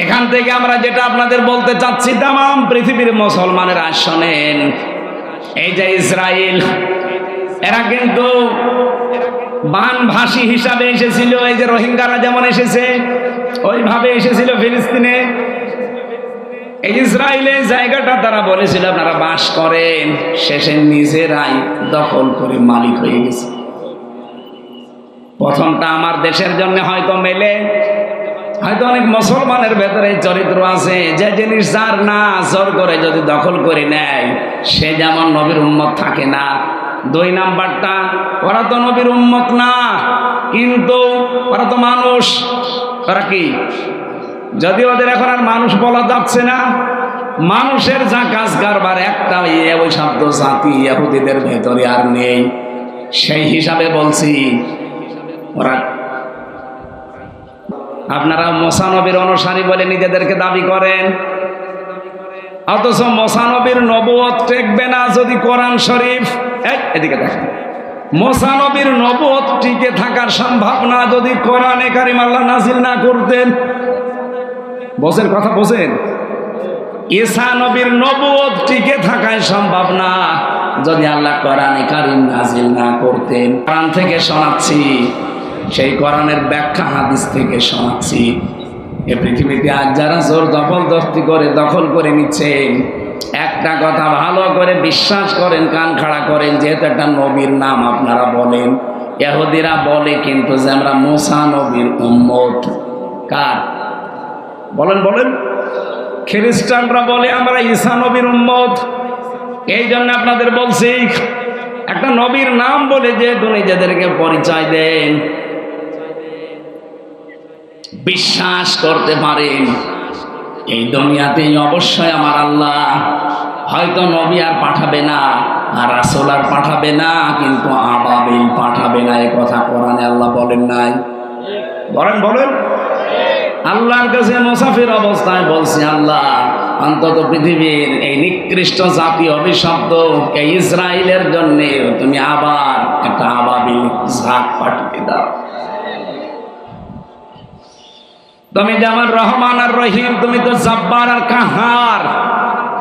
এখান থেকে আমরা যেটা আপনাদের বলতে চাচ্ছি তাম পৃথিবীর মুসলমানের শোনেন। এই যে ইসরায়েল এরা কিন্তু বানভাষী হিসাবে এসেছিল, এই যে রোহিঙ্গারা যেমন এসেছে, ওইভাবে এসেছিল ফিলিস্তিনে। এই ইসরায়েলের জায়গাটা তারা বলেছিল, আপনারা বাস করেন, শেষে নিজেরাই দখল করে মালিক হয়ে গেছে। প্রথমটা আমার দেশের জন্য হয়তো মেলে হয়তো অনেক মুসলমানের ভেতরে চরিত্র আছে, যে জিনিস যার না জোর করে যদি দখল করে নেয়, সে যেমন নবীর উম্মত থাকে না। দুই নাম্বারটা, ওরা তো নবীর উন্মত না, কিন্তু ওরা তো মানুষ। ওরা কি? যদি ওদের এখন আর মানুষ বলা যাচ্ছে না, মানুষের যা কাজ কারবার একটা ইয়ে ওই শব্দ জাতি ইহুদিদের ভেতরে আর নেই। সেই হিসাবে বলছি, ওরা আপনারা মোসানবীর অনুসারী বলে নিজেদেরকে দাবি করেন। অথচ মোসানবীর নবুয়ত টেকবে না যদি কোরআন শরীফ এদিকে দেখেন মোসানবীর নবুয়ত টিকে থাকার সম্ভাবনা যদি কোরআনে কারিম আল্লাহ নাজিল না করতেন। বসের কথা বোঝেন ঈসা নবীর নবুয়ত টিকে থাকায় সম্ভব না যদি আল্লাহ কোরআনে কারিম নাজিল না করতেন। কোরআন থেকে শোনাচ্ছি সেই কোরআনের ব্যাখ্যা হাদিস থেকে শোনাচ্ছি। এ পৃথিবীতে আজ যারা জোর দখল দস্তি করে, দখল করে নিচ্ছেন একটা কথা ভালো করে বিশ্বাস করেন, কান খাড়া করেন, যেহেতু একটা নবীর নাম আপনারা বলেন এহুদিরা বলে কিন্তু যে আমরা মোসা নবীর উম্মত। কার? বলেন বলেন। খ্রিস্টানরা বলে আমরা ঈসা নবীর উম্মত। এই জন্য আপনাদের বলছি, একটা নবীর নাম বলে যেহেতু নিজেদেরকে পরিচয় দেন বিশ্বাস করতে পারেন এই দুনিয়াতেই অবশ্যই আমার আল্লাহ হয়তো নবী আর পাঠাবে না, আর রাসোল আর পাঠাবে না, কিন্তু আবাবিল পাঠাবে না, এ কথা কোরআনে আল্লাহ বলেন নাই। বলেন বলেন। আল্লাহর কাছে মুসাফির অবস্থায় বলছি, আল্লাহ, অন্তত পৃথিবীর এই নিকৃষ্ট জাতি অভিশব্দ এই ইসরায়েলের জন্য তুমি আবার একটা আবাবিল ঝাঁক পাঠিয়ে দাও। তুমি যেমন রহমান আর রহিম, তুমি তো জাব্বার আর কাহার।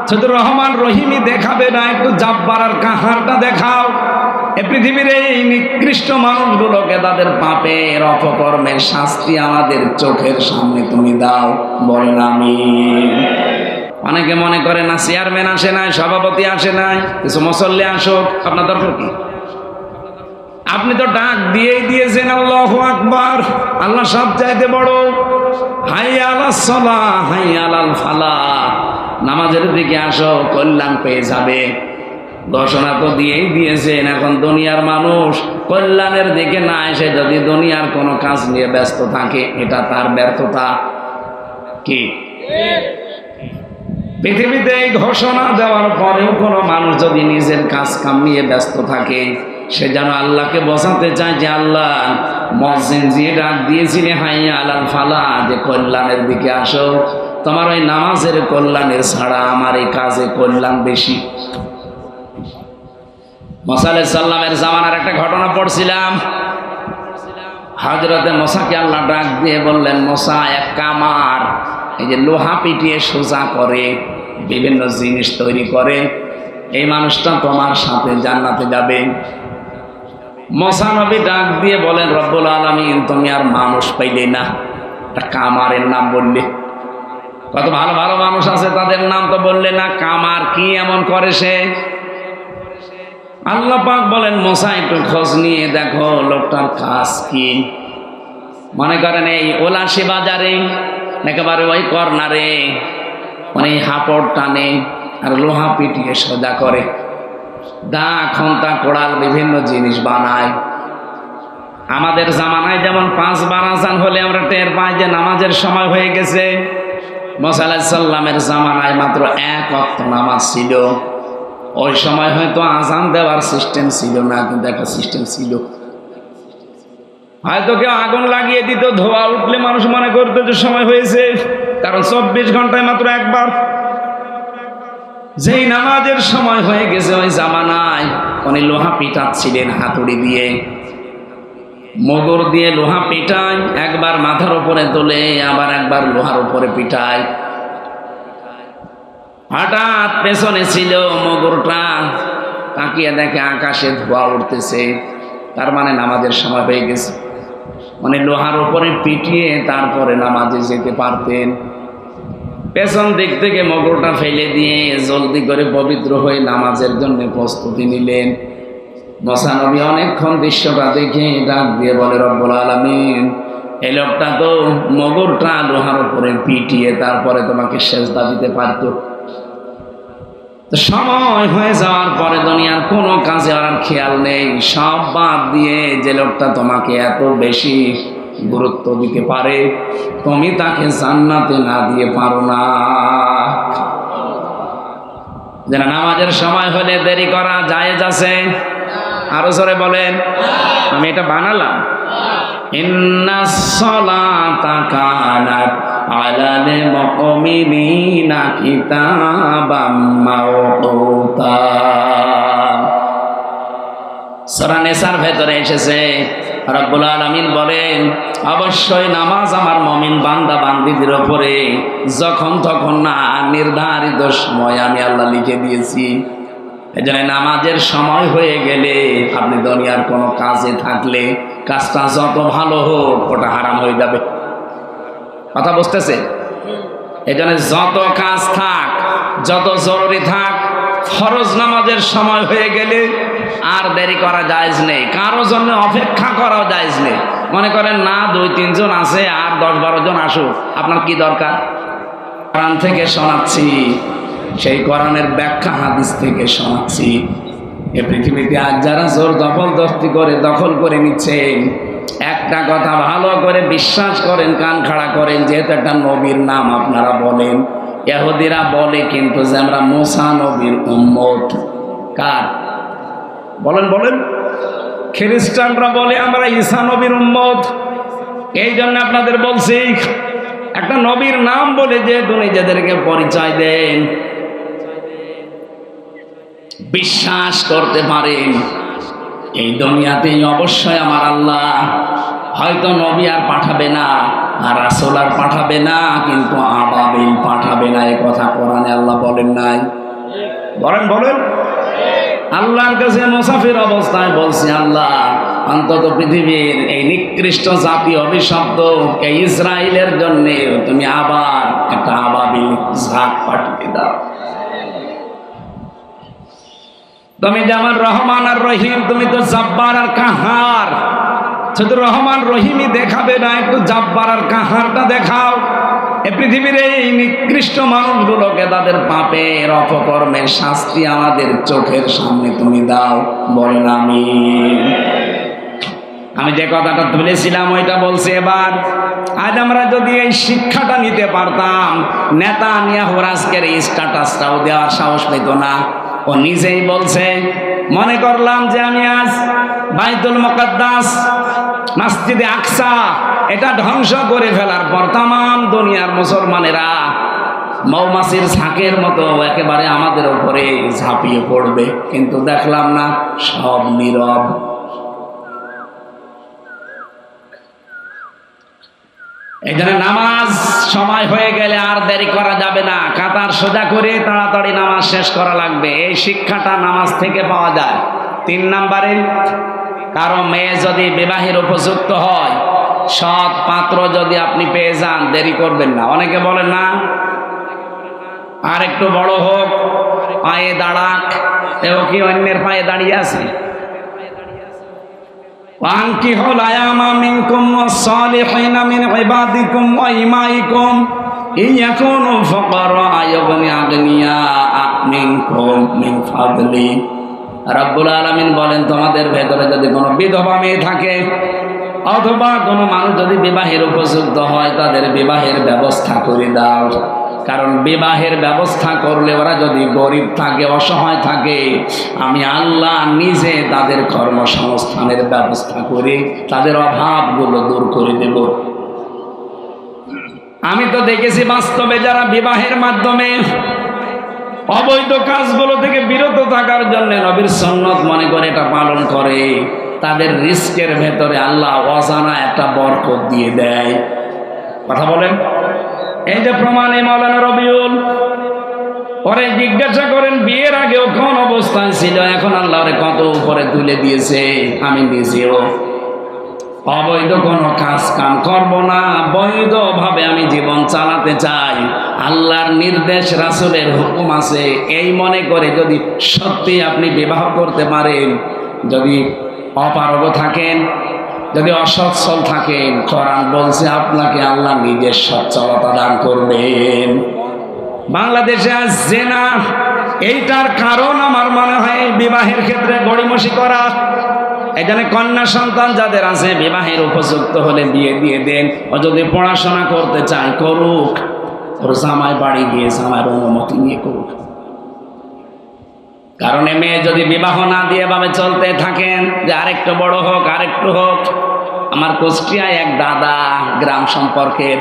শুধু রহমান রহিমই দেখাবে না, একটু জাব্বার আর কাহারটা দেখাও। এ পৃথিবীর এই নিকৃষ্ট মানুষগুলোকে তাদের পাপের, অপকর্মের শাস্তি আমাদের চোখের সামনে তুমি দাও, বলেন আমি অনেকে মনে করে না, চেয়ারম্যান আসে নাই, সভাপতি আসে নাই, কিছু মুসল্লি আসুক, আপনার দরকার কি? আপনি তো ডাক দিয়েই দিয়েছেন, আল্লাহ আকবার। আল্লাহ সব চাইতে বড়। নামাজের দিকে আসো, কল্যাণ পেয়ে যাবে। ঘোষণা তো দিয়েই দিয়েছেন এখন দুনিয়ার মানুষ। কল্যাণের দিকে না এসে যদি দুনিয়ার কোনো কাজ নিয়ে ব্যস্ত থাকে, এটা তার ব্যর্থতা। কি? পৃথিবীতে এই ঘোষণা দেওয়ার পরেও কোনো মানুষ যদি নিজের কাজ কাম নিয়ে ব্যস্ত থাকে সে যেন আল্লাহকে বসাতে চায় যে আল্লাহ মসজিদ দিয়ে ডাক দিয়েছিলে হাইয়া আলাল ফালা, যে কল্যাণের দিকে আসো। তোমার ওই নামাজের কল্যাণের ছাড়া আমার এই কাজে কল্যাণ বেশি। মসালে সাল্লামের জামানার একটা ঘটনা পড়ছিলাম। হজরতে মশাকে আল্লাহ ডাক দিয়ে বললেন মশা এক কামার, এই যে লোহা পিটিয়ে সোজা করে বিভিন্ন জিনিস তৈরি করে, এই মানুষটা তোমার সাথে জান্নাতে যাবে। মশানবী ডাক দিয়ে বলেন, রব্বুল আলমিন, তুমি আর মানুষ পাইলে না। একটা কামারের নাম বললে। কত ভালো ভালো মানুষ আছে, তাদের নাম তো বললে না, কামার কি এমন করে সে? আল্লাহ পাক বলেন, মশা, একটু খোঁজ নিয়ে দেখো, লোকটার কাজ কি? মনে করেন, এই ওলাশি বাজারে, একেবারে ওই কর্নারে মানে হাপড় টানে আর লোহা পিটিয়ে সোজা করে। দা খন্তা, কোড়াল বিভিন্ন জিনিস বানায়। আমাদের জামানায় যেমন পাঁচ বার আজান হলে আমরা টের পাই যে নামাজের সময় হয়ে গেছে। মশাল্লাহ সাল্লামের জামানায় মাত্র এক অক্ত নামাজ ছিল। ওই সময় হয়তো আজান দেওয়ার সিস্টেম ছিল না, কিন্তু একটা সিস্টেম ছিল। হয়তো কেউ আগুন লাগিয়ে দিত, ধোয়া উঠলে মানুষ মনে করতো যে সময় হয়েছে। কারণ চব্বিশ ঘন্টায় মাত্র একবার। যেই নামাজের সময় হয়ে গেছে ওই জামানায় উনি লোহা পিটাচ্ছিলেন হাতুড়ি দিয়ে। মগর দিয়ে লোহা পিটায়, একবার মাথার উপরে তোলে, আবার একবার লোহার উপরে পিটায়। হঠাৎ পেছনে ছিল মগরটা, তাকিয়ে দেখে আকাশে ধোয়া উঠতেছে, তার মানে নামাজের সময় হয়ে গেছে। মানে লোহার উপরে পিটিয়ে তারপরে নামাজে যেতে পারতেন। পেছন দিক থেকে মগরটা ফেলে দিয়ে জলদি করে পবিত্র হয়ে নামাজের জন্য প্রস্তুতি নিলেন। মশানবী অনেকক্ষণ দৃশ্যটা দেখে ডাক দিয়ে বলে, রব্বুল আলমিন এই লোকটা তো মগরটা লোহার উপরে পিটিয়ে তারপরে তোমাকে সেজদা দিতে পারতো। সময় হয়ে যাওয়ার পরে দুনিয়ার কোনো কাজে আর খেয়াল নেই। সব বাদ দিয়ে যে লোকটা তোমাকে এত বেশি গুরুত্ব দিতে পারে। তুমি তাকে জান্নাতে না দিয়ে পারো না। যেন নামাজের সময় হলে দেরি করা জায়েজ আছে। আরও জোরে বলেন, আমি এটা বানালাম। সূরা ভেতরে এসেছে রব্বুল আলামিন বলেন, অবশ্যই নামাজ আমার মমিন বান্দা বান্দিদের ওপরে যখন তখন না, নির্ধারিত সময় আমি আল্লাহ লিখে দিয়েছি। এই জন্য নামাজের সময় হয়ে গেলে আপনি দুনিয়ার কোনো কাজে থাকলে কাজটা যত ভালো হোক, ওটা হারাম হয়ে যাবে। কথা বুঝতেছে? এই জন্য যত কাজ থাক, যত জরুরি থাক, ফরজ নামাজের সময় হয়ে গেলে আর দেরি করা যায়জ নেই। কারও জন্য অপেক্ষা করাও যায়জ নেই। মনে করেন, না, দুই, তিনজন আছে, আর দশ, বারো জন আসুক। আপনার কি দরকার? কোরআন থেকে শোনাচ্ছি, সেই কোরআনের ব্যাখ্যা হাদিস থেকে শোনাচ্ছি। এ পৃথিবীতে আজ যারা জোর দখল করে দখল করে নিচ্ছেন একটা কথা ভালো করে বিশ্বাস করেন, কান খাড়া করেন, যেহেতু একটা নবীর নাম আপনারা বলেন। এহুদিরা বলে, কিন্তু যে আমরা মোসা নবীর উম্মত। কার? বলেন বলেন। খ্রিস্টানরা বলে, আমরা ঈসা নবীর উম্মত। এই জন্য আপনাদের বলছি, একটা নবীর নাম বলে যেহেতু নিজেদেরকে পরিচয় দেন, বিশ্বাস করতে পারেন। এই দুনিয়াতেই অবশ্যই আমার আল্লাহ। হয়তো নবী আর পাঠাবে না, আর রাসোল আর পাঠাবে না, কিন্তু আবাবিল পাঠাবে না। এ কথা কোরআনে আল্লাহ বলেন নাই। বলেন বলেন। আল্লাহর কাছে মুসাফির অবস্থায় বলছি, আল্লাহ, অন্তত পৃথিবীর এই নিকৃষ্ট জাতি অভিশব্দ এই ইসরায়েলের জন্য তুমি আবার একটা আবাবিল ঝাঁক পাঠিয়ে দাও। তুমি যেমন রহমান আর রহিম, তুমি তো জাব্বার আর কাহার। শুধু রহমান রহিমই দেখাবে না, একটু জাব্বার আর কাহারটা দেখাও। পৃথিবীর এই নিকৃষ্ট মানুষগুলোকে তাদের পাপের অপকর্মের শাস্তি আমাদের চোখের সামনে তুমি দাও, বলেন আমি আমি যে কথাটা তুলেছিলাম, ওইটা বলছি এবার। আজ আমরা যদি এই শিক্ষাটা নিতে পারতাম নেতা নিয়ে আজকের এই স্ট্যাটাসটাও দেওয়ার সাহস পেত না। ও নিজেই বলছে, মনে করলাম যে আমি আজ বাইতুল মকদ্দাস, মাসজিদে আকসা, এটা ধ্বংস করে ফেলার পর তাম দুনিয়ার মুসলমানেরা মৌমাছির ঝাঁকের মতো একেবারে আমাদের ওপরে ঝাঁপিয়ে পড়বে। কিন্তু দেখলাম না, সব নীরব। জন্য নামাজ সময় হয়ে গেলে আর দেরি করা যাবে না। কাতার সোজা করে তাড়াতাড়ি নামাজ শেষ করা লাগবে। এই শিক্ষাটা নামাজ থেকে পাওয়া যায়। তিন নাম্বারে, কারও মেয়ে যদি বিবাহের উপযুক্ত হয়, সৎ পাত্র যদি আপনি পেয়ে যান, দেরি করবেন না। অনেকে বলেন, না, আর একটু বড় হোক, পায়ে দাঁড়াক, এও কি অন্যের পায়ে দাঁড়িয়ে আছে? وأنكحوا الأيام منكم والصالحين من عبادكم وإمائكم إن يكونوا فقراء يغني أغنياء منكم من فضلي রব্বুল আলমিন বলেন তোমাদের ভেতরে যদি কোনো বিধবা মেয়ে থাকে অথবা কোনো মানুষ যদি বিবাহের উপযুক্ত হয় তাদের বিবাহের ব্যবস্থা করে দাও কারণ বিবাহের ব্যবস্থা করলে ওরা যদি গরিব থাকে, অসহায় থাকে, আমি আল্লাহ নিজে তাদের কর্মসংস্থানের ব্যবস্থা করে তাদের অভাবগুলো দূর করে দেব। আমি তো দেখেছি বাস্তবে যারা বিবাহের মাধ্যমে অবৈধ কাজগুলো থেকে বিরত থাকার জন্য নবীর সন্ন্যত মনে করে এটা পালন করে, তাদের রিস্কের ভেতরে আল্লাহ অজানা একটা বরকত দিয়ে দেয়। কথা বলেন? এই যে প্রমাণ মৌলানা রবিউল, পরে জিজ্ঞাসা করেন, বিয়ের আগেও কোন অবস্থায় ছিল? এখন আল্লাহরে কত উপরে তুলে দিয়েছে? আমি নিজেও। অবৈধ কোনো কাজ কাম করব না। বৈধভাবে আমি জীবন চালাতে চাই। আল্লাহর নির্দেশ, রাসুলের হুকুম আছে। এই মনে করে যদি সত্যি আপনি বিবাহ করতে পারেন, যদি অপারগ থাকেন যদি অসচ্ছল থাকেন কোরআন বলছে, আপনাকে আল্লাহ নিজের সচ্ছলতা দান করবেন। বাংলাদেশে আজ জেনা, এইটার কারণ আমার মনে হয় বিবাহের ক্ষেত্রে গড়িমসি করা। এখানে কন্যা সন্তান যাদের আছে, বিবাহের উপযুক্ত হলে বিয়ে দিয়ে দেন, ও যদি পড়াশোনা করতে চায়, করুক। ওর জামাই বাড়ি গিয়ে জামাইয়ের অনুমতি নিয়ে করুক। কারণ এ মেয়ে যদি বিবাহ না দিয়ে ভাবে চলতে থাকেন, যে আরেকটু বড় হোক, আরেকটু হোক, আমার কুষ্টিয়ায় এক দাদা গ্রাম সম্পর্কের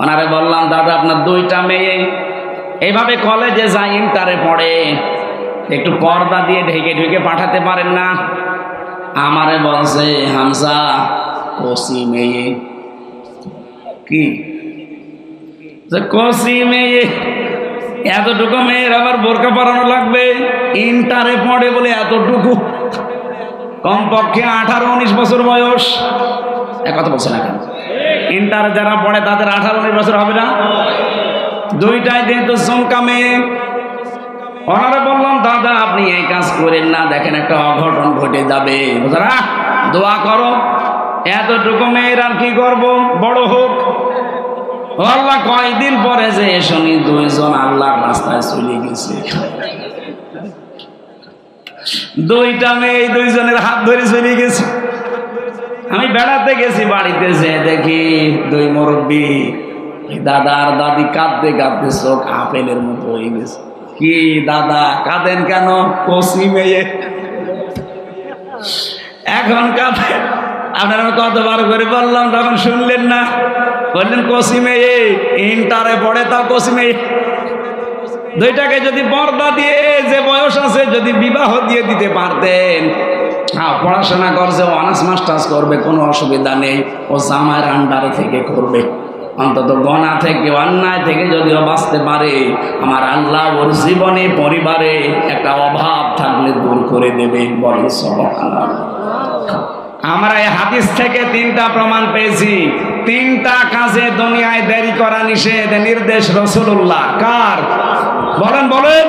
ওনারে বললাম, দাদা, আপনার দুইটা মেয়ে এইভাবে কলেজে যায় ইন্টারে পড়ে, একটু পর্দা দিয়ে ঢেকে ঢেকে পাঠাতে পারেন না? আমারে বলছে হামসা কষি মেয়ে। কি? কষি মেয়ে এতটুকু মেয়ের আবার বোরকা পরানো লাগবে? ইন্টারে পড়ে বলে এতটুকু। কমপক্ষে আঠারো, উনিশ বছর বয়স। এক কথা বলছে না কেন? ইন্টারে যারা পড়ে তাদের আঠারো, উনিশ বছর হবে না? দুইটাই যেহেতু চমকা মেয়ে। ওনারা বললাম, দাদা, আপনি এই কাজ করেন না। দেখেন একটা অঘটন ঘটে যাবে। বুঝলা দোয়া করো। এতটুকু মেয়ের আর কি করব? বড় হোক। আল্লাহ কয়দিন পরে যে শুনি দুইজন আল্লাহর রাস্তায় চলে গেছে। দুইটা মেয়ে দুইজনের হাত ধরে চলে গেছে। আমি বেড়াতে গেছি বাড়িতে যে দেখি দুই মুরব্বী দাদা আর দাদি কাঁদতে কাঁদতে চোখ আপেলের মতো হয়ে গেছে। কি দাদা, কাঁদেন কেন? কষি মেয়ে। এখন কাঁদে। আপনার কতবার করে বললাম, তখন শুনলেন না। বললেন কষি মেয়ে ইন্টারে পড়ে তাও কষি মেয়ে দুইটাকে যদি পর্দা দিয়ে যে বয়স আছে, যদি বিবাহ দিয়ে দিতে পারতেন। হ্যাঁ পড়াশোনা করছে, অনার্স, মাস্টার্স করবে, কোনো অসুবিধা নেই। ও জামায়ের আন্ডারে থেকে করবে। অন্তত গণা থেকে, অন্যায় থেকে যদিও বাঁচতে পারে, আমার আল্লাহ ওর জীবনে, পরিবারে একটা অভাব থাকলে দূর করে দেবে বলেন, সবহানাল্লাহ। আমরা এই হাদিস থেকে তিনটা প্রমাণ পেয়েছি। তিনটা কাজে দুনিয়ায় দেরি করা নিষেধ, নির্দেশ রসুল্লাহ কার? বলেন বলেন।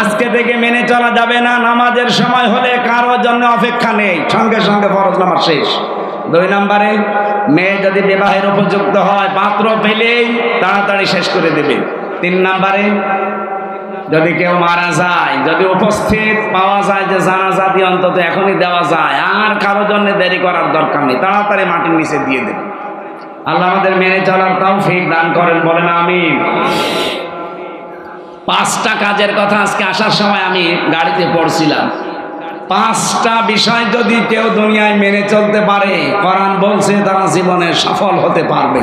আজকে থেকে মেনে চলা যাবে না, নামাজের সময় হলে কারোর জন্য অপেক্ষা নেই। সঙ্গে সঙ্গে ফরজ নামাজ শেষ। দুই নম্বরে, মেয়ে যদি বিবাহের উপযুক্ত হয় পাত্র পেলেই তাড়াতাড়ি শেষ করে দেবে। তিন নম্বরে যদি কেউ মারা যায়, যদি উপস্থিত পাওয়া যায় যে জানাজা দিয়ে অন্তত এখনই দেওয়া যায়, আর কারও জন্য দেরি করার দরকার নেই, তাড়াতাড়ি মাটির নিচে দিয়ে দেবে। আল্লাহ আমাদের মেনে চলার তাও ফিক দান করেন, বলেন আমি পাঁচটা কাজের কথা আজকে আসার সময় আমি গাড়িতে পড়ছিলাম। পাঁচটা বিষয় যদি কেউ দুনিয়ায় মেনে চলতে পারে, কোরআন বলছে তারা জীবনে সফল হতে পারবে।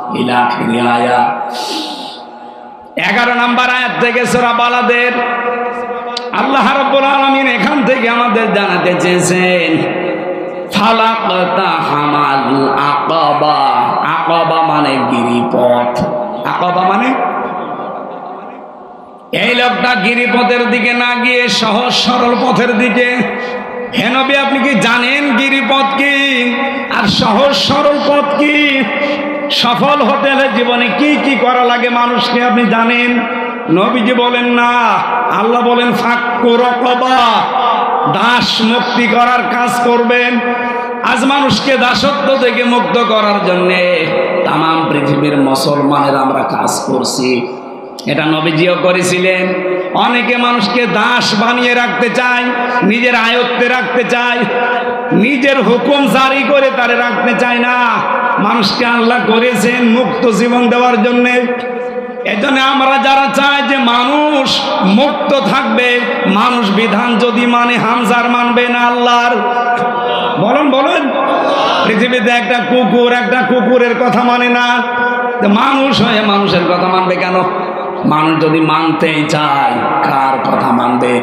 এগারো নাম্বার আয়াত থেকে সোরা বালাদের। আল্লাহ রব্বুল আলমিন এখান থেকে আমাদের জানাতে চেয়েছেন মানে গিরিপথ। মানে? এই লোকটা গিরিপথের দিকে না গিয়ে সহজ সরল পথের দিকে। হেনবি আপনি কি জানেন গিরিপথ কি? আর সহজ সরল পথ কি? সফল হতে হলে জীবনে কি কি করা লাগে মানুষকে আপনি জানেন? নবীজি বলেন, না। আল্লাহ বলেন ফাঁক রকবা। দাস মুক্তি করার কাজ করবেন। আজ মানুষকে দাসত্ব থেকে মুক্ত করার জন্যে তাম পৃথিবীর মুসলমানের আমরা কাজ করছি। এটা নবীজিও করেছিলেন। অনেকে মানুষকে দাস বানিয়ে রাখতে চায়, নিজের আয়ত্তে রাখতে চায়। নিজের হুকুম জারি করে তারে রাখতে চায় না। মানুষকে আল্লাহ করেছেন মুক্ত জীবন দেওয়ার জন্যে। এজন্য আমরা যারা চাই যে মানুষ মুক্ত থাকবে, মানুষ বিধান যদি মানে হামজার মানবে না আল্লাহর। বলুন বলুন। পৃথিবীতে একটা কুকুর একটা কুকুরের কথা মানে না। মানুষ হয়ে মানুষের কথা মানবে কেন? মানুষ যদি মানতেই চায় কার কথা মানবে?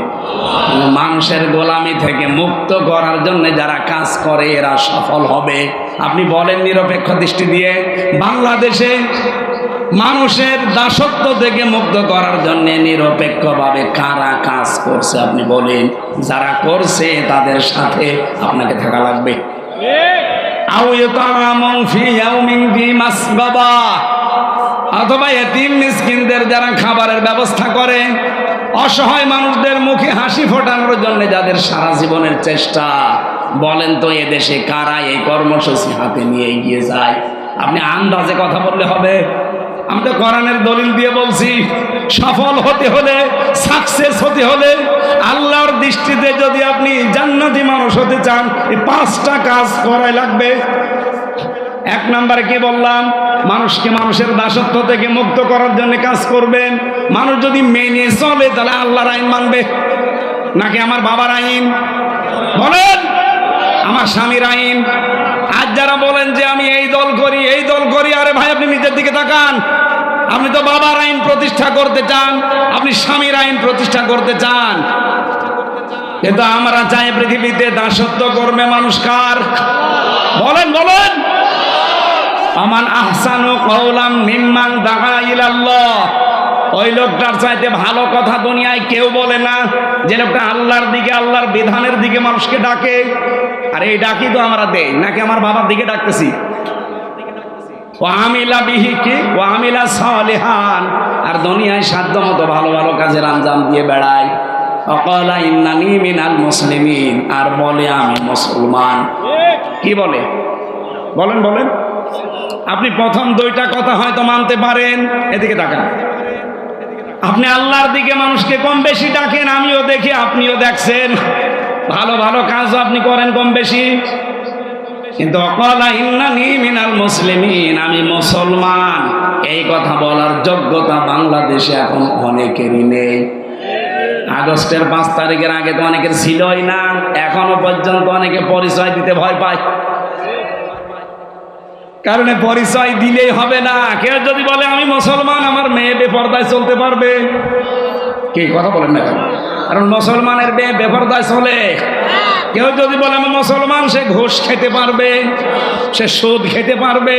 মানুষের গোলামি থেকে মুক্ত করার জন্য যারা কাজ করে এরা সফল হবে। আপনি বলেন নিরপেক্ষ দৃষ্টি দিয়ে বাংলাদেশে মানুষের দাসত্ব থেকে মুক্ত করার জন্য নিরপেক্ষভাবে কারা কাজ করছে আপনি বলেন? যারা করছে তাদের সাথে আপনাকে থাকা লাগবে। আও ইতামুন ফি ইয়াউমিন মাসগাবা অথবা এতিম মিসকিনদের যারা খাবারের ব্যবস্থা করে, অসহায় মানুষদের মুখে হাসি ফোটানোর জন্য যাদের সারা জীবনের চেষ্টা, বলেন তো এদেশে কারা এই কর্মসূচি হাতে নিয়ে এগিয়ে যায়? আপনি আন্দাজে কথা বললে হবে। আমি তো কোরআনের দলিল দিয়ে বলছি, সফল হতে হলে সাকসেস হতে হলে আল্লাহর দৃষ্টিতে যদি আপনি জান্নাতি মানুষ হতে চান, এই পাঁচটা কাজ করাই লাগবে। এক নম্বরে কি বললাম? মানুষকে মানুষের দাসত্ব থেকে মুক্ত করার জন্য কাজ করবেন। মানুষ যদি মেনে চলে, তাহলে আল্লাহর আইন মানবে। নাকি আমার বাবার আইন? বলেন, আমার স্বামীর আইন। আজ যারা বলেন যে আমি এই দল করি, এই দল করি, আরে ভাই, আপনি নিজের দিকে তাকান। আপনি তো বাবার আইন প্রতিষ্ঠা করতে চান, আপনি স্বামীর আইন প্রতিষ্ঠা করতে চান। কিন্তু আমরা চাই পৃথিবীতে দাসত্ব করবে মানুষ কার? বলেন বলেন। আমান আহসানু কৌলাম মিম্মান দাগা ইলাল্লাহ। ওই লোকটার চাইতে ভালো কথা দুনিয়ায় কেউ বলে না। যে লোকটা আল্লাহর দিকে, আল্লাহর বিধানের দিকে মানুষকে ডাকে। আর এই ডাকি তো আমরা দেই, নাকি আমার বাবার দিকে ডাকতেছি? ও আমিলা বিহি কি? ও আমিলা সালেহান। আর দুনিয়ায় সাধ্য মতো ভালো ভালো কাজের আঞ্জাম দিয়ে বেড়ায় অকলা ইন্নানি মিনাল মুসলিমিন। আর বলে আমি মুসলমান। কি বলে? বলেন বলেন। আপনি প্রথম দুইটা কথা হয়তো মানতে পারেন। এদিকে তাকান। আপনি আল্লাহর দিকে মানুষকে কম বেশি ডাকেন, আমিও দেখি, আপনিও দেখছেন। ভালো ভালো কাজ আপনি করেন কম বেশি। কিন্তু আমি মুসলমান। এই কথা বলার যোগ্যতা বাংলাদেশে এখন অনেকেরই নেই। আগস্টের পাঁচ তারিখের আগে তো অনেকের ছিলই না, এখনও পর্যন্ত অনেকে পরিচয় দিতে ভয় পায়। কারণে পরিচয় দিলেই হবে না। কেউ যদি বলে, আমি মুসলমান, আমার মেয়ে বেপর্দায় চলতে পারবে? কি কথা বলেন না কারণ মুসলমানের মেয়ে বেপর্দায় চলে। কেউ যদি বলে, আমি মুসলমান, সে ঘুষ খেতে পারবে, সে সুদ খেতে পারবে।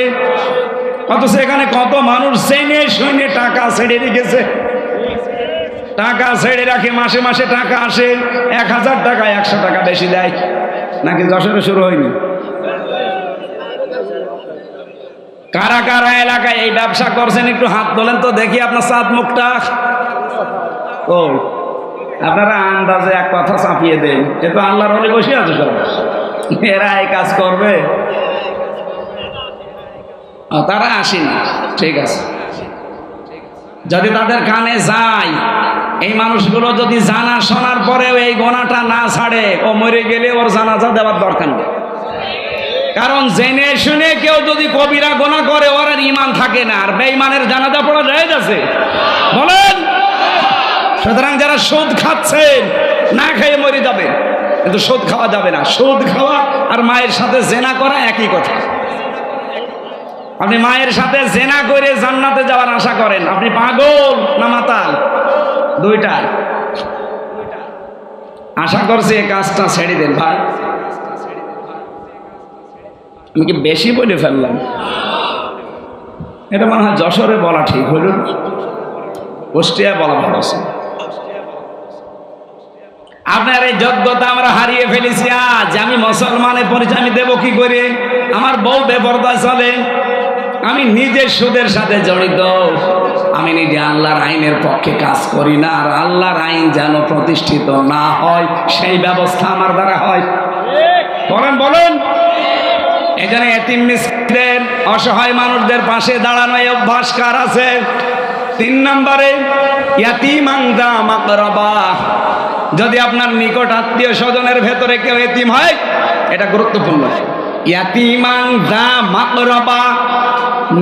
অথচ এখানে কত মানুষ জেনে শুনে টাকা ছেড়ে রেখেছে। টাকা ছেড়ে রাখে, মাসে মাসে টাকা আসে। এক হাজার টাকা একশো টাকা বেশি দেয়। নাকি যশোরে শুরু হয়নি? কারা কারা এলাকায় এই ব্যবসা করছেন, একটু হাত তোলেন তো দেখি আপনার সাত মুখটা। ও, আপনারা আন্দাজে এক কথা চাপিয়ে দেন। এ তো আল্লাহর হলে বসে আছে সব। এরা এই কাজ করবে? তারা আসি না ঠিক আছে। যদি তাদের কানে যায়, এই মানুষগুলো যদি জানা শোনার পরেও এই গোনাটা না ছাড়ে, ও মরে গেলে ওর জানাজা দেওয়ার দরকার নেই। কারণ জেনে শুনে কেউ যদি কবিরা গোনা করে, ওর আর ইমান থাকে না। আর বেঈমানের জানাজা পড়া যায় আছে? বলেন। সুতরাং যারা সুদ খাচ্ছেন না খেয়ে মরে যাবে। কিন্তু সুদ খাওয়া যাবে না। সুদ খাওয়া আর মায়ের সাথে জেনা করা একই কথা। আপনি মায়ের সাথে জেনা করে জান্নাতে যাওয়ার আশা করেন। আপনি পাগল না মাতাল? দুইটা। আশা করছি এই কাজটা ছেড়ে দেন, ভাই। আমি কি বেশি বলে ফেললাম? এটা মনে হয় যশোরে বলা ঠিক না। কুষ্টিয়ায় বলা ভালো। আপনার এই যোগ্যতা আমরা হারিয়ে ফেলেছি আজ। আমি মুসলমানের পরিচয় আমি দেবো কি করে? আমার বউ বেপরদা চলে। আমি নিজের সুদের সাথে জড়িত। আমি নিজে আল্লাহর আইনের পক্ষে কাজ করি না, আর আল্লাহর আইন যেন প্রতিষ্ঠিত না হয়, সেই ব্যবস্থা আমার দ্বারা হয়। বলেন বলেন। এখানে এতিম মিসকিনদের, অসহায় মানুষদের পাশে দাঁড়ানো অভ্যাস কার আছে। তিন নম্বরে যদি আপনার নিকট আত্মীয় স্বজনের ভেতরে কেউ এতিম হয়, এটা গুরুত্বপূর্ণ।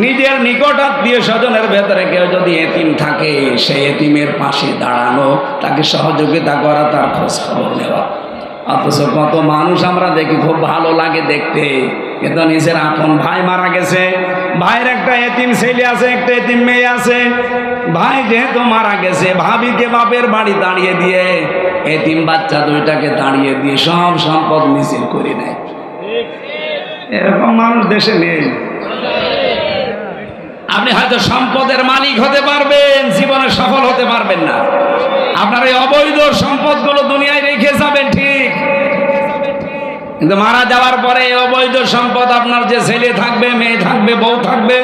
নিজের নিকট আত্মীয় স্বজনের ভেতরে কেউ যদি এতিম থাকে সেই এতিমের পাশে দাঁড়ানো, তাকে সহযোগিতা করা তার খোঁজ খবর নেওয়া। অথচ কত মানুষ আমরা দেখি খুব ভালো লাগে দেখতে। কিন্তু নিজের আপন ভাই মারা গেছে। ভাইয়ের একটা এতিম ছেলে আছে, একটা এতিম মেয়ে আছে। ভাই যেহেতু মারা গেছে, ভাবিকে বাপের বাড়ি দাঁড়িয়ে দিয়ে এতিম বাচ্চা দুইটাকে দাঁড়িয়ে দিয়ে সব সম্পদ মিছিল করে নেয়। এরকম মানুষ দেশে নেই। আপনি হয়তো সম্পদের মালিক হতে পারবেন, জীবনে সফল হতে পারবেন না। আপনার এই অবৈধ সম্পদগুলো দুনিয়ায় রেখে যাবেন ঠিক। কিন্তু মারা যাওয়ার পরে অবৈধ সম্পদ আপনার যে ছেলে থাকবে, মেয়ে থাকবে, বউ থাকবে,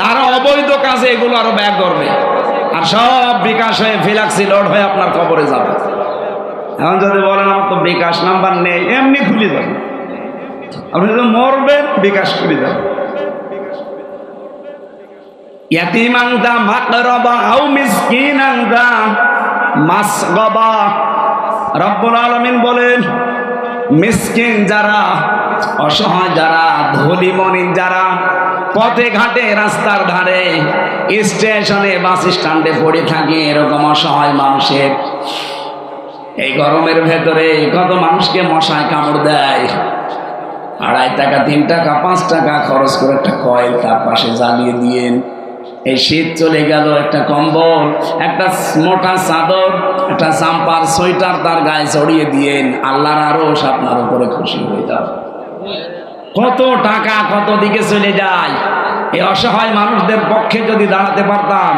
তারা অবৈধ কাজে এগুলো আরও ব্যয় করবে। আর সব বিকাশ হয়ে ফিলাক্সি লোড হয়ে আপনার কবরে যাবে। এখন যদি বলেন, আমার তো বিকাশ নাম্বার নেই, এমনি খুলে যাবে। আপনি যদি মরবেন, বিকাশ খুলে যাবে। ইয়াতিমান দা মাকরাবা আও মিসকিনান দা মাসগাবা। রব্বুল আলামিন বলেন মিসকিন যারা, অসহায় যারা ধনী যারা, পথে ঘাটে রাস্তার ধারে, স্টেশনে বাস স্ট্যান্ডে পড়ে থাকে এরকম অসহায় মানুষের। এই গরমের ভেতরে কত মানুষকে মশায় কামড় দেয়। আড়াই টাকা, তিন টাকা, পাঁচ টাকা খরচ করে একটা কয়েল তার পাশে জ্বালিয়ে দিয়েন। এই শীত চলে গেল, একটা কম্বল, একটা মোটা চাদর, একটা চাম্পার সোয়েটার তার গায়ে চড়িয়ে দিয়েন, আল্লাহর আরও আপনার উপরে খুশি হয়ে যাবে। কত টাকা, কত দিকে চলে যায়। এই অসহায় মানুষদের পক্ষে যদি দাঁড়াতে পারতাম,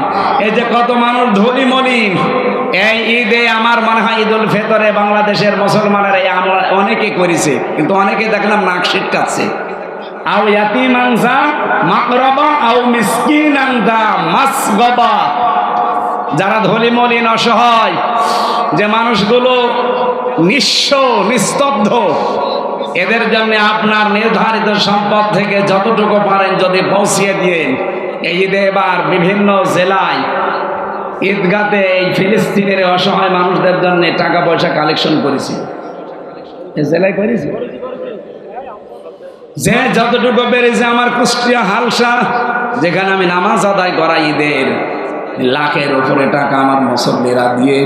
এই যে কত মানুষ ধনী মলিন, এই ঈদে আমার মনে হয় ঈদ উল ফেতরে বাংলাদেশের মুসলমানেরা অনেকে করেছে, কিন্তু অনেকে দেখলাম নাক শিটকাচ্ছে যারা ধনী মলিন অসহায়, যে মানুষগুলো নিঃস্ব, নিস্তব্ধ, এদের জন্য আপনার নির্ধারিত সম্পদ থেকে যতটুকু পারেন যদি পৌঁছিয়ে দিয়েন। এই ঈদে এবার বিভিন্ন জেলায় ঈদগাতে এই ফিলিস্তিনের অসহায় মানুষদের জন্য টাকা পয়সা কালেকশন করেছি। জেলায় করেছি? যে যতটুকু পেরেছে আমার কুষ্টিয়া হালসা, যেখানে আমি নামাজ আদায় করা ঈদের, লাখের উপরে টাকা আমার মুসল্লিরা দিয়ে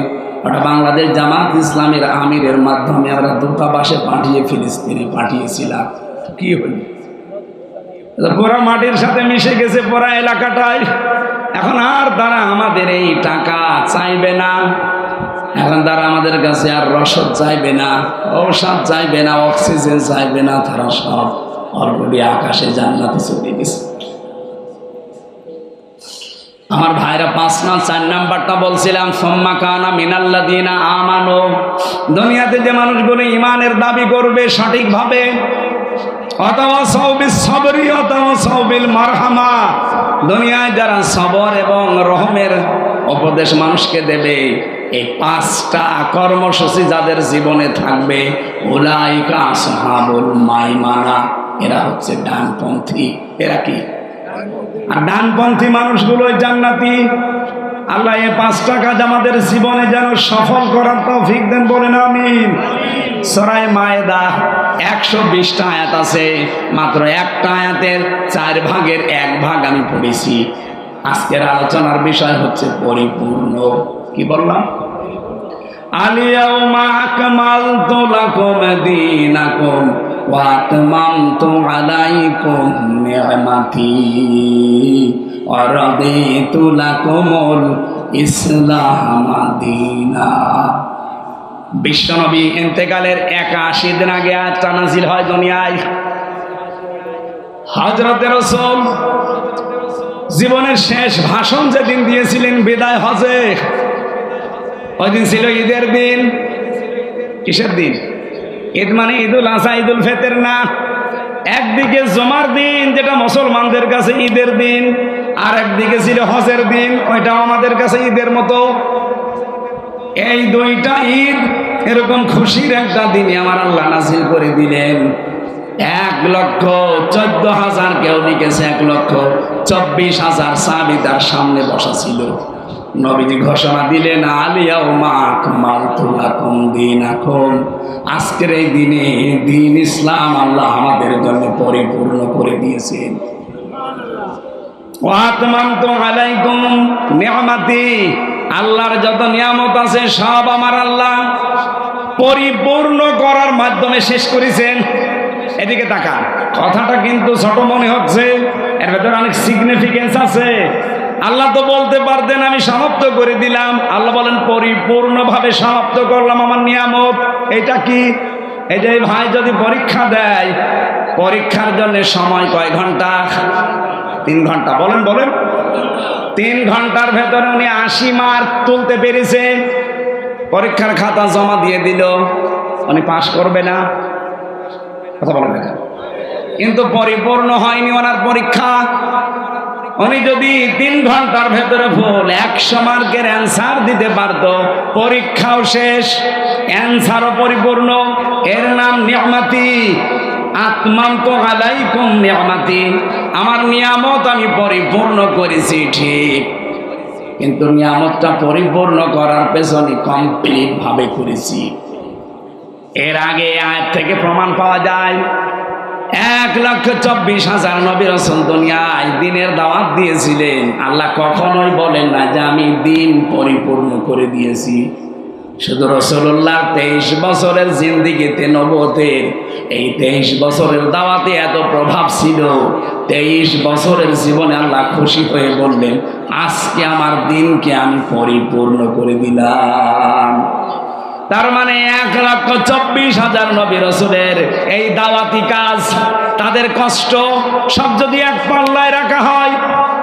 ওটা বাংলাদেশ জামাত ইসলামের আমিরের মাধ্যমে আমরা দূতাবাসে পাঠিয়ে ফিলিস্তিনে পাঠিয়েছিলাম। কি হল? পুরা মাটির সাথে মিশে গেছে পুরা এলাকাটায়। এখন আর তারা আমাদের এই টাকা চাইবে না। এখন তারা আমাদের কাছে আর রসদ চাইবে না, ঔষধ চাইবে না, অক্সিজেন চাইবে না, তারা সব অলরেডি আকাশে জান্নাতে চলে গেছে। আমার ভাইরা পাঁচ না, চার নাম্বারটা বলছিলাম, সম্মা কানা মিনাল্লা দিনা আমানো। দুনিয়াতে যে মানুষগুলো ইমানের দাবি করবে সঠিকভাবে কর্মসূচি যাদের জীবনে থাকবে ওলাইকা সাহাবুল মাইমানা। এরা হচ্ছে ডানপন্থী। এরা কি? আর ডানপন্থী মানুষগুলো জান্নাতি। আল্লাহ এ পাঁচটা কাজ আমাদের জীবনে যেন সফল করার তৌফিক দেন বলেন, আমিন। সরাই মায়েদা একশো বিশটা আয়াত আছে। মাত্র একটা আয়াতের চার ভাগের এক ভাগ আমি পড়েছি। আজকের আলোচনার বিষয় হচ্ছে পরিপূর্ণ। কি বললাম? আলিয়াউমা আকমালতু লাকুম দীনাকুম। ওয়া আতমামতু আলাইকুম নি'মাতি ওয়া রাদিতু লাকুমুল ইসলাম দীনা বিশ্বনবী ইন্তেকালের একাশি দিন আগে আয়াতটা নাজিল হয় দুনিয়ায়। হজরত রসুল জীবনের শেষ ভাষণ যেদিন দিয়েছিলেন, বিদায় হজে। ওই দিন ছিল ঈদের দিন। কিসের দিন? ঈদ মানে ঈদুল আজহা ঈদুল ফেতের না। একদিকে জমার দিন, যেটা মুসলমানদের কাছে ঈদের দিন, আর একদিকে ছিল হজের দিন, ওইটাও আমাদের কাছে ঈদের মতো। এই দুইটা ঈদ এরকম খুশির একটা দিনে আমার আল্লাহ নাজিল করে দিলেন। এক লক্ষ চোদ্দ হাজার কেউ লিখেছে, এক লক্ষ চব্বিশ হাজার সাবি তার সামনে বসা ছিল। নবীজি ঘোষণা দিলেন আলিয়া মাক মালতুলাকুম দিন এখন আজকের এই দিনে দিন ইসলাম আল্লাহ আমাদের জন্য পরিপূর্ণ করে দিয়েছেন। আলাইকুম আল্লাহর যত নিয়ামত আছে সব আমার আল্লাহ পরিপূর্ণ করার মাধ্যমে শেষ করেছেন। এদিকে তাকান, কথাটা কিন্তু ছোট মনে হচ্ছে, এর ভেতরে অনেক সিগনিফিকেন্স আছে। আল্লাহ তো বলতে পারতেন, আমি সমাপ্ত করে দিলাম। আল্লাহ বলেন, পরিপূর্ণভাবে সমাপ্ত করলাম আমার নিয়ামত। এটা কি? এই যে ভাই যদি পরীক্ষা দেয়, পরীক্ষার জন্য সময় কয় ঘণ্টা? তিন ঘণ্টা। বলেন বলেন। তিন ঘণ্টার ভেতরে উনি আশি মার্ক তুলতে পেরেছে। পরীক্ষার খাতা জমা দিয়ে দিল। উনি পাশ করবে না। কথা বলেন কিন্তু পরিপূর্ণ হয়নি ওনার পরীক্ষা। উনি যদি তিন ঘণ্টার ভেতরে ভুল একশো মার্কের অ্যান্সার দিতে পারত, পরীক্ষাও শেষ, অ্যান্সারও পরিপূর্ণ। এর নাম নিয়ামাতি। আত্মাম তো আলাইকুম নিয়ামাতি। আমার নিয়ামত আমি পরিপূর্ণ করেছি, ঠিক। কিন্তু নিয়ামতটা পরিপূর্ণ করার পেছনে কমপ্লিট ভাবে করেছি। এর আগে আয় থেকে প্রমাণ পাওয়া যায় এক লক্ষ চব্বিশ হাজার নবী রসুল দুনিয়ায় দিনের দাওয়াত দিয়েছিলেন। আল্লাহ কখনোই বলেন না যে আমি দিন পরিপূর্ণ করে দিয়েছি। শুধু রসুল্লাহ তেইশ বছরের জিন্দিগিতে নবতের এই তেইশ বছরের দাওয়াতে এত প্রভাব ছিল। তেইশ বছরের জীবনে আল্লাহ খুশি হয়ে বললেন, আজকে আমার দিনকে আমি পরিপূর্ণ করে দিলাম। তার মানে এক লক্ষ চব্বিশ হাজার নবী রসুলের এই দাওয়াতি কাজ, তাদের কষ্ট, সব যদি এক পাল্লায় রাখা হয়,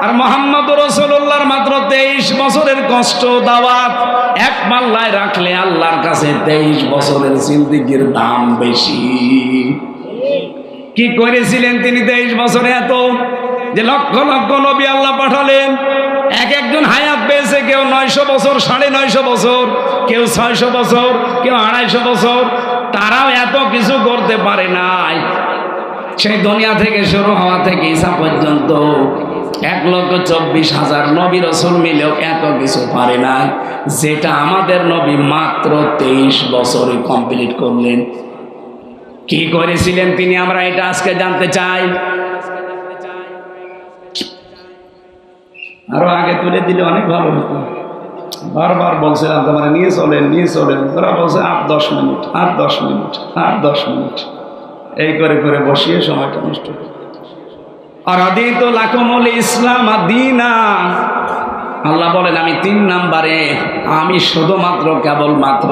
আর মোহাম্মদ রসুল্লাহর মাত্র তেইশ বছরের কষ্ট, দাওয়াত, এক পাল্লায় রাখলে আল্লাহর কাছে তেইশ বছরের জিন্দিগির দাম বেশি। কি করেছিলেন তিনি তেইশ বছরে এত? যে লক্ষ লক্ষ নবী আল্লাহ পাঠালেন এক একজন হায়াত পেয়েছে, কেউ নয়শো বছর, সাড়ে নয়শো বছর, কেউ ছয়শো বছর, কেউ আড়াইশো বছর। তারাও এত কিছু করতে পারে নাই। সেই দুনিয়া থেকে শুরু হওয়া থেকে ঈসা পর্যন্ত এক লক্ষ চব্বিশ হাজার নবী রসুল মিলেও এত কিছু পারে না যেটা আমাদের নবী মাত্র তেইশ বছরে কমপ্লিট করলেন। কি করেছিলেন তিনি? আমরা এটা আজকে জানতে চাই। আরও আগে তুলে দিলে অনেক ভালো হতো। বারবার বলছিলাম, তোমার নিয়ে চলেন নিয়ে চলেন। ওরা বলছে, আট, দশ মিনিট, আট, দশ মিনিট, আট, দশ মিনিট। এই করে করে বসিয়ে সময়টা নষ্ট। আর আদিত লাকুমুল ইসলাম আদিনা। আল্লাহ বলেন, আমি তিন নাম্বারে, আমি শুধুমাত্র কেবলমাত্র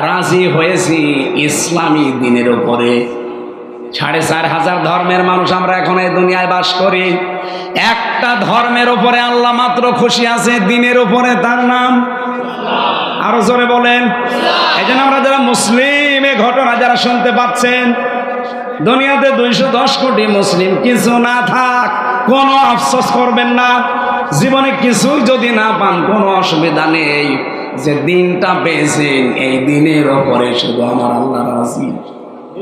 রাজি হয়েছি ইসলামী দিনের উপরে। সাড়ে চার হাজার ধর্মের মানুষ আমরা এখন এই দুনিয়ায় বাস করি। একটা ধর্মের উপরে আল্লাহ মাত্র খুশি আছে, দিনের উপরে তার নাম। আরও জোরে বলেন। এই জন্য আমরা যারা মুসলিম এ ঘটনা যারা শুনতে পাচ্ছেন, দুনিয়াতে দুইশো দশ কোটি মুসলিম, কিছু না থাক, কোনো আফসোস করবেন না। জীবনে কিছুই যদি না পান, কোনো অসুবিধা নেই। যে দিনটা পেয়েছেন, এই দিনের ওপরে শুধু আমার আল্লাহ রাজি।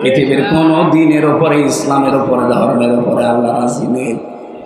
পৃথিবীর কোনো দিনের ওপরে ইসলামের ওপরে ধর্মের ওপরে আল্লাহ রাজি নেই।